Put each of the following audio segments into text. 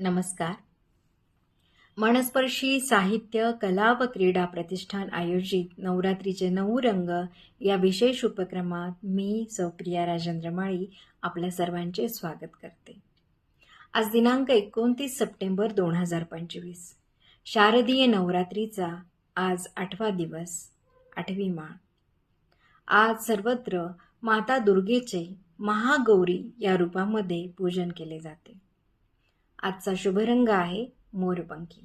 नमस्कार. मनस्पर्शी साहित्य कला व क्रीडा प्रतिष्ठान आयोजित नवरात्रीचे नऊ रंग या विशेष उपक्रमात मी सौप्रिया राजेंद्र माळी आपल्या सर्वांचे स्वागत करते. आज दिनांक एकोणतीस सप्टेंबर दोन हजार पंचवीस. शारदीय नवरात्रीचा आज आठवा दिवस आठवी माळ. आज सर्वत्र माता दुर्गेचे महागौरी या रूपामध्ये पूजन केले जाते. आजचा शुभ रंग आहे मोरपंखी.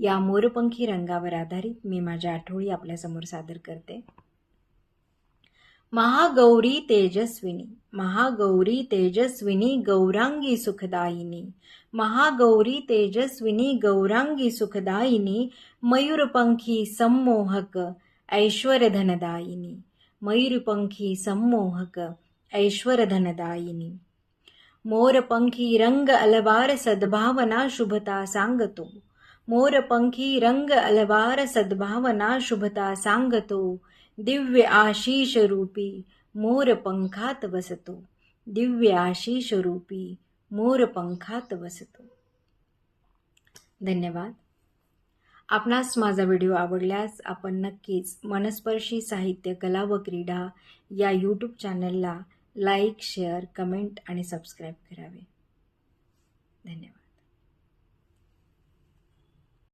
या मोरपंखी रंगावर आधारित मी माझ्या आठवडी आपल्यासमोर सादर करते. महागौरी तेजस्विनी महागौरी तेजस्विनी गौरांगी सुखदायिनी महागौरी तेजस्विनी गौरांगी सुखदायिनी मयूरपंखी संमोहक ऐश्वरधनदायिनी मयूरपंखी संमोहक ऐश्वरधनदायिनी. मोरपंखी रंग अलवार सद्भावना शुभता सांगतो. मोरपंखी रंग अलवार सद्भावना शुभता सांगतो. दिव्य आशीष रूपी मोरपंखात वसतो. दिव्य आशीष रूपी मोरपंखात वसतो. धन्यवाद. आपणास माझा व्हिडिओ आवडल्यास आपण नक्कीच मनस्पर्शी साहित्य कला व क्रीडा या यूट्यूब चॅनलला लाईक शेअर कमेंट आणि सबस्क्राईब करावे. धन्यवाद.